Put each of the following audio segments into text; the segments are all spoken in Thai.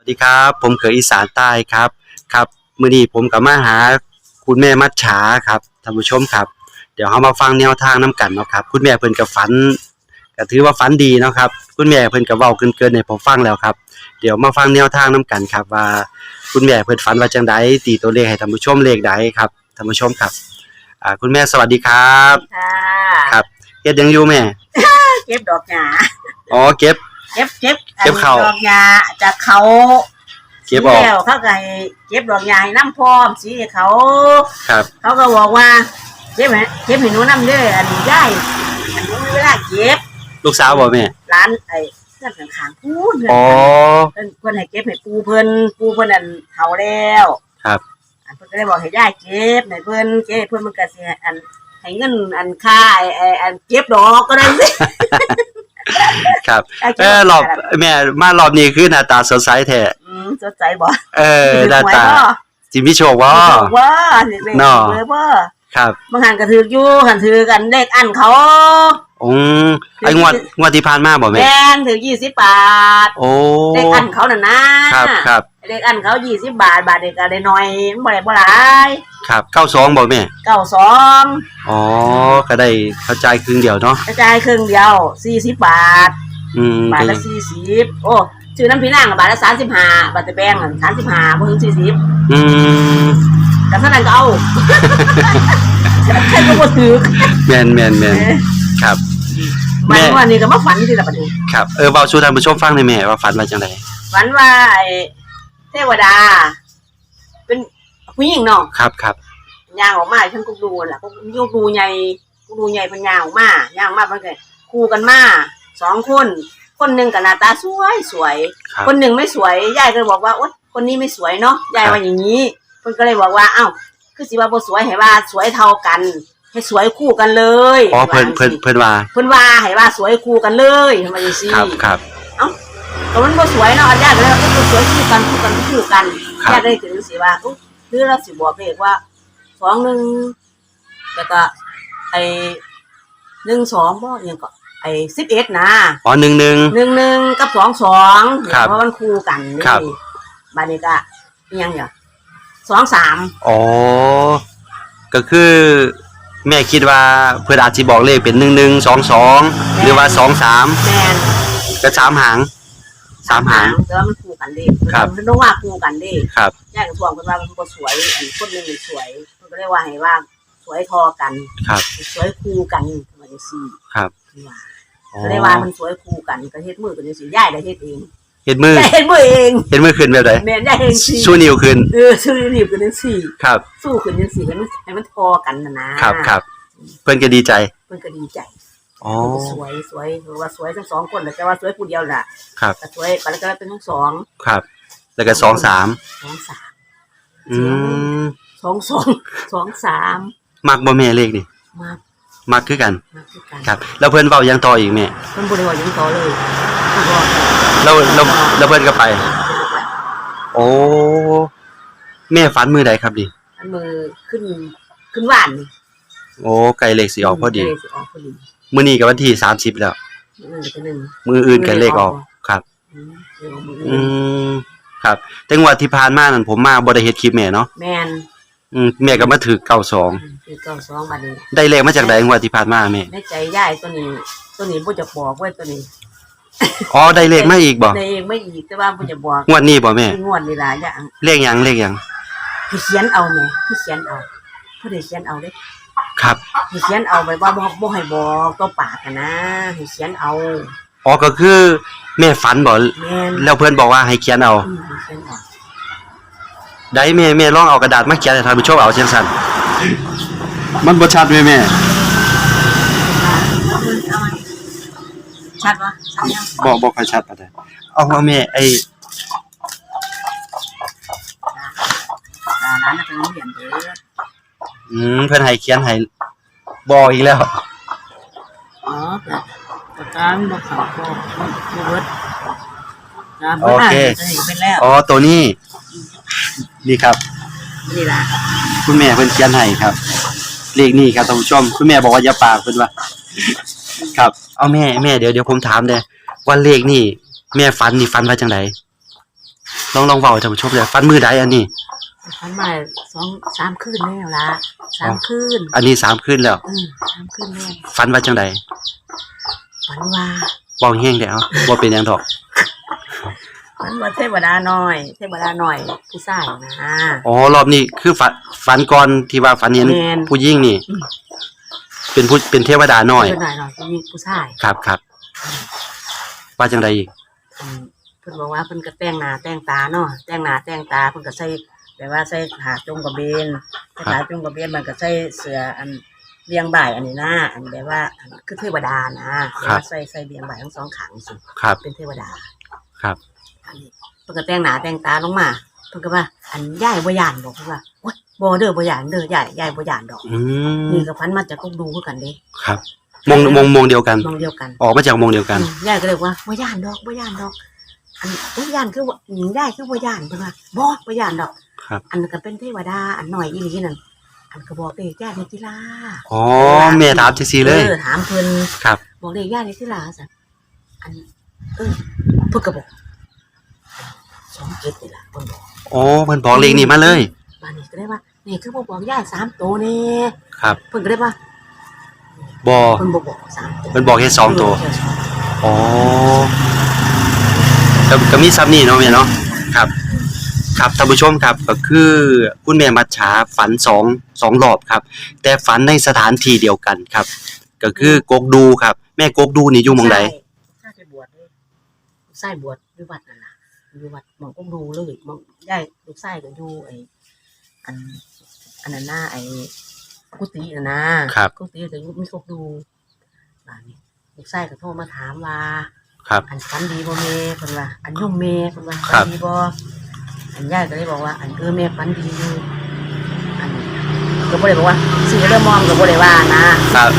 สวัสดีครับ ผมเขยอีสานใต้ครับครับมื้อนี้ผมกับมาหาคุณแม่มัดฉาครับท่านผู้ชมครับ เดี๋ยวเรามาฟังแนวทางน้กันเนาะครับ คุณแม่เพิ่นก็ฝันก็ถือว่าฝันดีเนาะครับ คุณแม่เพิ่นก็เว้าเกินๆให้ผมฟังแล้วครับ เดี๋ยวมาฟังแนวทางน้กันครับ ว่าคุณแม่เพิ่นฝันว่าจังไดตีตัวเลขให้ท่านผู้ชมเลขใดครับท่านผู้ชมครับอ่าคุณแม่สวัสดีครับค่ะครับเฮ็ดหยังอยู่แม่ เก็บดอกหญ้าอ๋อเก็บ เก็บเก็บเก็บเขาดอกหญ้าจากเขาเก็บออกแล้วเขาก็ให้เก็บดอกหญ้าให้น้ำพร้อมสีให้เขา ครับ เขาก็บอกว่าเก็บให้เก็บให้หนูน้ำเด้ออันนี้ได้อันนี้เวลาเก็บลูกสาวบ่แม่ร้านไอ้เพื่อนข้างๆพูดเพื่อนอ๋อ เพิ่นเพิ่นให้เก็บให้ปูเพิ่นปูเพิ่นอันเฒ่าแล้วครับ อันเพิ่นก็เลยบอกให้ย่าเก็บให้เพิ่นเก็บให้เพิ่นมันก็สิให้อันให้เงินอันค่าไอ้ไอ้อันเก็บดอกก็ได้สิ ครับได้เอเก็บอดกรอบแม่มารอบนี้คือหน้าตาสดใสแท้อืมสดใจบ่เออหน้าตาสิมีโชคบ่บอกว่าเด็กๆเนาะเลยว่าครับบางหันก็ถืออยู่หันถือกันเลขอันเขาอืมไอ้งวดงวดที่ผ่านมาบ่แม่แมนถือยี่สิบบาทโอ้เลขอันเขาน่ะนะครับครับเลขอันเขายี่สิบบาทบาทเด็กก็ได้น้อยมันบ่ได้บ่หลายครับ92บ่แม่เก้าสองอ๋อก็ได้เข้าใจครึ่งเดียวเนาะกระจายครึ่งเดียวสี่สิบบาท อืมบาทก็ละสี่สิบโอ้ชื่อน้ำพี่นางอะบาทละสามสิบห้าบาทตะแบงสามสิบห้าเพิ่งสี่สิบอืมแต่เท่านั้นก็เอาแค่ก็บ่ถือแม่นแม่นแม่นครับแม่มันวันนี้ก็มาฝันที่ละบัดนี้ครับเออเว้าสู่ท่านผู้ชมฟังหน่อยแม่ว่าฝันว่าจังไดฝันว่าไอ้เทวดา เป็นผู้หญิงเนาะครับครับย่างออกมาฉันก็ดูแหละก็ยกดูใหญ่กูดูใหญ่เป็นย่างออกมาย่างออกมาเป็นไงคู่กันมา สองคน คนหนึ่งกับหน้าตาสวยสวย ครับ คนหนึ่งไม่สวยยายก็เลยบอกว่าโอ๊ยคนนี้ไม่สวยเนาะยายว่าอย่างนี้เพิ่นก็เลยบอกว่าเอ้าคือสิว่าบ่สวยให้ว่าสวยเท่ากัน ให้สวยคู่กันเลยอ๋อเพิ่นเพิ่นเพิ่นว่าเพิ่นว่าให้ว่าสวยคู่กันเลยทำไมจังซี่ ครับครับแต่มันบ่สวยเนาะญาติก็เลยว่าเอ้ยสวยคู่กันคู่กันคู่กันครับ ญาติได้ถือสิว่าอุ๊ยหรือเราสิบอกเลขว่าสองหนึ่งแล้วก็ไอ้หนึ่งสองบ่ยังก็ ไอ้สิบเอ็ดนะอ๋อหนึ่งหนึ่ง หนึ่งหนึ่งกับสองสองครับเพราะมันคู่กันนี่ครับ บาดนี้ก็อิหยังเนี่ยสองสามอ๋อ ก็คือ แม่คิดว่าเพื่อนอาจสิบอกเลขเป็นหนึ่งหนึ่งสองสองหรือว่าสองสามแมนก็สามหางสามหาง แต่ว่ามันคู่กันเด้ครับ มันต้องว่าคู่กันเด้ครับญาติก็ทวงเพิ่นว่ามันบ่สวยอันคนหนึงมันสวยเพิ่นก็เลยว่าให้ว่าสวยทอกันครับ สวยคู่กันว่าจังซี่ครับว่าอ๋อ ก็เลยว่ามันสวยคู่กันก็เฮ็ดมือกันจังซี่ยายก็เฮ็ดเองเห็นมือยายเฮ็ดมือเองเห็นมือขึ้นแบบไหนแม่นยายเฮ็ดสิชูนิ้วขึ้น เออสู้รีบกันจังซี่ ครับ สู้ขึ้นจังซี่ให้มันให้มันทอกันน่ะนะครับครับเพื่อนก็ดีใจ เพิ่นก็ดีใจ อ๋อเพิ่นก็สวยสวยเพราะว่าสวยทั้งสองคนแต่ว่าสวยผู้เดียวล่ะครับ ก็สวยไปแล้วก็เป็นทั้งสองครับ แล้วก็สองสาม สองสามอืม สองสองสองสาม มักบ่แม่เลขนี่มา มักคือกัน มาคือกันครับ แล้วเพื่อนเว้าหยังต่ออีกแม่เพิ่นบ่ได้ว่าหยังต่อเลยเพิ่นบอกแล้วแล้วแล้วเพื่อนก็ไป โอ้แม่ฝันมือใดครับดิอันมือขึ้นขึ้นหวานนี่โอ้ไก่เลขสิออกพอดี เลขสิออกพอดีมื้อนี้ก็วันที่30แล้วมือก็หนึ่งมืออื่นกันเลขออกครับ อืมเลขออกมืออืมครับ แต่งวดที่ผ่านมานั่นผมมาบ่ได้เฮ็ดคลิปแม่เนาะ แมน อืมแม่ก็มาถือเก้าสองคือเก้าสองบาทนี้ ได้เลขมาจากใดงวดที่ผ่านมาแม่ในใจย่ายตัวนี้ ตัวนี้บ่จะบอกไว้ตัวนี้อ๋อได้เลขมาอีกบ่ในเองไม่อีกแต่ว่าบ่จะบอกงวดนี้บ่แม่คืองวดนี่ล่ะอย่างเลขหยังเลขหยังให้เขียนเอาแม่ให้เขียนเอาผู้ใดเขียนเอาเด้ครับให้เขียนเอาไปว่าบ่บ่ให้บอกตัวปากกันนะให้เขียนเอาอ๋อก็คือแม่ฝันบ่แม่นแล้วเพื่อนบอกว่าให้เขียนเอาอืมให้เขียนเอา ได้แม่แม่ลองเอากระดาษมาเขียนให้ท่านผู้ชมเอาจังซั่นมันบ่ชัดแม่แม่ชัดวะชัดยังบ่บ่ค่อยชัดปานใดเอาว่าแม่ไอ้อ่าร้านน่ะเป็นโรงเรียนเด้ออืมเพิ่นให้เขียนให้บ่อีกแล้วอ๋อประการบ่เข้าก็บ่บ่เบิดนะโอเคจะเห็นเป็นแล้วอ๋อตัวนี้ นี่ครับ นี่ล่ะคุณแม่เพิ่นเขียนให้ครับ เลขนี้ครับท่านผู้ชม คุณแม่บอกว่าอย่าปากเพิ่นว่า ครับ เอาแม่แม่เดี๋ยวเดี๋ยวผมถามเด้อว่าเลขนี่แม่ฝันนี่ฝันว่าจังไดลองลองเว้าให้ท่านผู้ชมได้ฟันมือใดอันนี้ ฝันมาสองสามคืนแล้วละสามคืนอันนี้สามคืนแล้วอืมสามคืนแล้วฟันว่าจังไดฝันว่า เว้าแห้งแล้วบ่เป็นหยังดอก ฝันว่าเทวดาน้อย เทวดาน้อยผู้ชายนะอ๋อรอบนี้คือฝันฝันก่อนที่ว่าฝันเห็นแม่น ผู้หญิงนี่อืมเป็นผู้เป็นเทวดาน้อย เทวดาน้อยผู้หญิงผู้ชายครับครับว่าจังไดอีกอืมเพิ่นบอกว่าเพิ่นก็แต่งหน้าแต่งตาเนาะแต่งหน้าแต่งตาเพิ่นก็ใส่แบบว่าใส่ผ้าจงกระเบนใส่ผ้าจงกระเบนมันก็ใส่เสื้ออันเลียงบ่ายอันนี้นะอันแบบว่าอันคือเทวดานะแบบว่าใส่ใส่เลียงบ่ายทั้งสองขางสิครับ เป็นเทวดาครับ อันนี้เพิ่นก็แต่งหน้าแต่งตาลงมาเพิ่นก็ว่า อันยายบ่ย่านบอกเพิ่นว่าโอ๊ยบ่เด้อบ่ย่านเด้อยายยายบ่ย่านดอกอืมนี่ก็พันมาจากกกดูคือกันเด้ครับมงมงมงเดียวกัน มองเดียวกันออกมาจากมงเดียวกัน อืมยายก็เลยว่าบ่ย่านดอกบ่ย่านดอก อันบ่ย่านคือว่าอืมยายคือบ่ย่านเพิ่นว่าบ่บ่ย่านดอก ครับ อันนั้นก็เป็นเทวดาอันหน่อยอีหลีนั่นอันก็บอกเลยยายในกีฬาอ๋อแม่ถามจังซี่เลย ออถามเพิ่นครับ บอกเลยยายในกีฬาซั่นอันเออเพิ่นก็บอก สองเจ็ดนี่ล่ะเพิ่นบอกอ๋อเพิ่นบอกเลขนี้มาเลย บ้านนี้ก็ได้ว่านี่คือบ่บอกยายสามตัวแน่ครับ เพิ่นก็ได้ว่าบ่เพิ่นบ่บอกสามตัวเพิ่นบอกแค่สองตัวเแค่สองอ๋อก็ก็มีซ้ำนี่เนาะแม่เนาะครับ ครับท่านผู้ชมครับก็คือคุณแม่มัจฉาฝันสองสองรอบครับ แต่ฝันในสถานที่เดียวกันครับ ก็คือกกดูครับ แม่กกดูนี่อยู่หมองใดใช่ไปบวชเลยลูกไส้บวชอยู่วัดนั่นล่ะ อยู่วัดหมองก็ดูเลยหมองยายลูกไส้ก็อยู่ไอ้อันอันนั้นน่ะไอ้กุฏิน่ะนะครับ กุฏิก็อยู่มีก็ดูบ้านนี้ลูกไส้ก็โทรมาถามว่า ครับ อันฝันดีบ่แม่เพิ่นว่า อันยุ่มแม่เพิ่นว่าครัฝับ นดีบ่อันยายก็เลยบอกว่า อันเออแม่ฝันดีอยู่อันก็บ่ได้บอกว่าสิเริ่มมองก็บ่ได้ว่านะครับ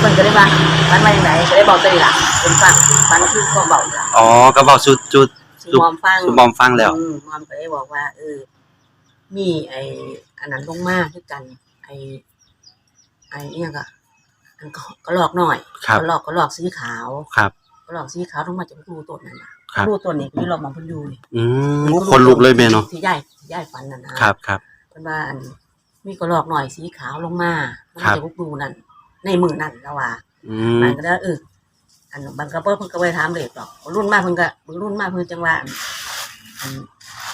เพิ่นก็เลยว่าฝันว่าจังไดก็เลยบอกตัวนี้ล่ะเพิ่นฟังฝันคือความเบาล่ะอ๋อก็บอกสุดจุด สิมอมฟังสุบอมฟังแล้วอืมมอมก็เลยบอกว่า เออ มีไอ้อันนั้นลงมาคือกัน ไอ้ไอ้อีหยังก็อันก็ก็หลอกหน่อยครับ ก็หลอกก็หลอกสีขาวครับ ก็หลอกสีขาวลงมาจากรูต้นนั่นน่ะครับ รูต้นนี่คือเรามองเพิ่นอยู่นี่อืมคนลุกเลยแม่เนาะที่ย่ายที่ย่ายฝันนั่นนะครับ ครับ เพิ่นว่าอันมีก็หลอกหน่อยสีขาวลงมาลงครัมาบจากรูนั่นในมือนั่นแล้วว่าอืม มันก็ได้เออ อันบางกระเปิ้ลเพิ่นก็ไปถามเลยดอกรุ่นมากเพิ่นก็รุ่นมากเพิ่นจังว่าอันอัน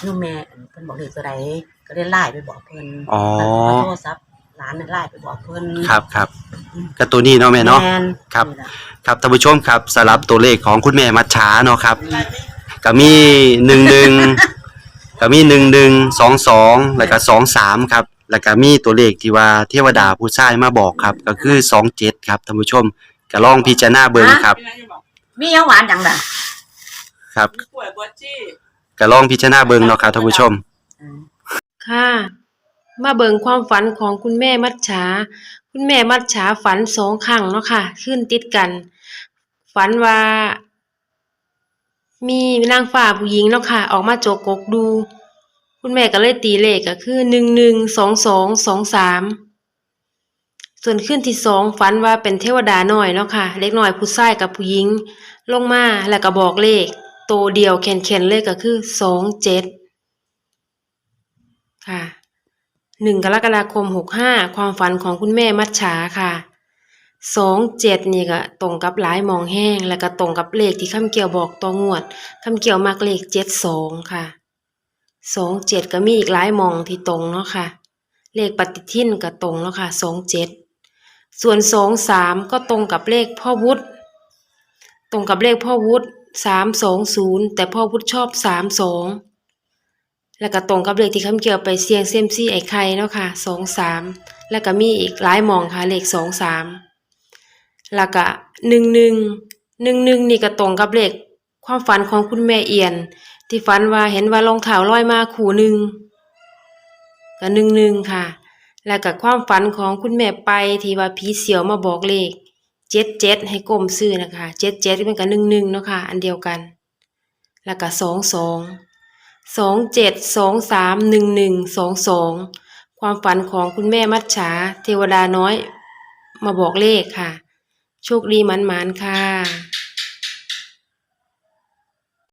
นุ่มแม่อันเพิ่นบอกเลขตัวใดก็ได้ไล่ไปบอกเพิ่นอ๋อเอาโทรศัพท์ร้านนั่นไล่ไปบอกเพิ่นครับครับก็ตัวนี้เนาะแม่เนาะ แม่นครับ นี่ล่ะ ครับท่านผู้ชมครับสำหรับตัวเลขของคุณแม่มัจฉาเนาะครับก็มีหนึ่งหนึ่งก็มีหนึ่งหนึ่งสองสองแล้วก็สองสามครับ แล้วก็มีตัวเลขที่ว่าเทวดาผู้ชายมาบอกครับ ก็คือสองเจ็ดครับท่านผู้ชม ก็ลองพิจารณาเบิ่งครับ มียังหวานจังล่ะครับป่วยบอจี้ ก็ลองพิจารณาเบิ่งเนาะครับท่านผู้ชม อืม ค่ะ มาเบิ่งความฝันของคุณแม่มัจฉา คุณแม่มัจฉาฝันสองครั้งเนาะค่ะขึ้นติดกัน ฝันว่า มีนางฟ้าผู้หญิงเนาะค่ะ ออกมาโจกกกดู คุณแม่ก็เลยตีเลขก็คือหนึ่งหนึ่งสองสองสองสาม ส่วนขึ้นที่สองฝันว่าเป็นเทวดาน้อยเนาะค่ะ เล็กน้อยผู้ชายกับผู้หญิง ลงมาแล้วก็บอกเลข โตเดียวแข็งๆเลยก็คือสองเจ็ดค่ะหนึ่งกรกฎาคมหกห้าความฝันของคุณแม่มัจฉาค่ะสองเจ็ดนี่ก็ตรงกับหลายมองแห้ง แล้วก็ตรงกับเลขที่คำเกี่ยวบอกตัวงวดคำเกี่ยวมักเลขเจ็ดสองค่ะสองเจ็ดก็มีอีกหลายมองที่ตรงเนาะค่ะ เลขปฏิทินก็ตรงเนาะค่ะสองเจ็ด ส่วนสองสามก็ตรงกับเลขพ่อวุฒิตรงกับเลขพ่อวุฒิสามสองศูนย์แต่พ่อวุฒิชอบสามสองแล้วก็ตรงกับเลขที่คำเกี่ยวไปเสียงเซยมซี่ไอ้ไข่เนาะค่ะสองสามแล้วก็มีอีกหลายมองค่ะเลขสองสามแล้วก็หนึ่งหนึ่งหนึ่งหนึ่งนี่ก็ตรงกับเลขความฝันของคุณแม่เอียน ที่ฝันว่าเห็นว่ารองเท้าลอยมาคู่หนึ่งก็หนึ่งหนึ่งค่ะ แล้วก็ความฝันของคุณแม่ไปที่ว่าผีเสียวมาบอกเลขเจ็ดเจ็ดให้ก้มซื้อนะคะเจ็ดเจ็ดเป็นกับหนึ่งหนึ่งเนาะค่ะอันเดียวกัน แล้วก็สองสองสองเจ็ดสองสามหนึ่งหนึ่งสองสองความฝันของคุณแม่มัจฉาเทวดาน้อย มาบอกเลขค่ะ โชคดีหมันๆค่ะ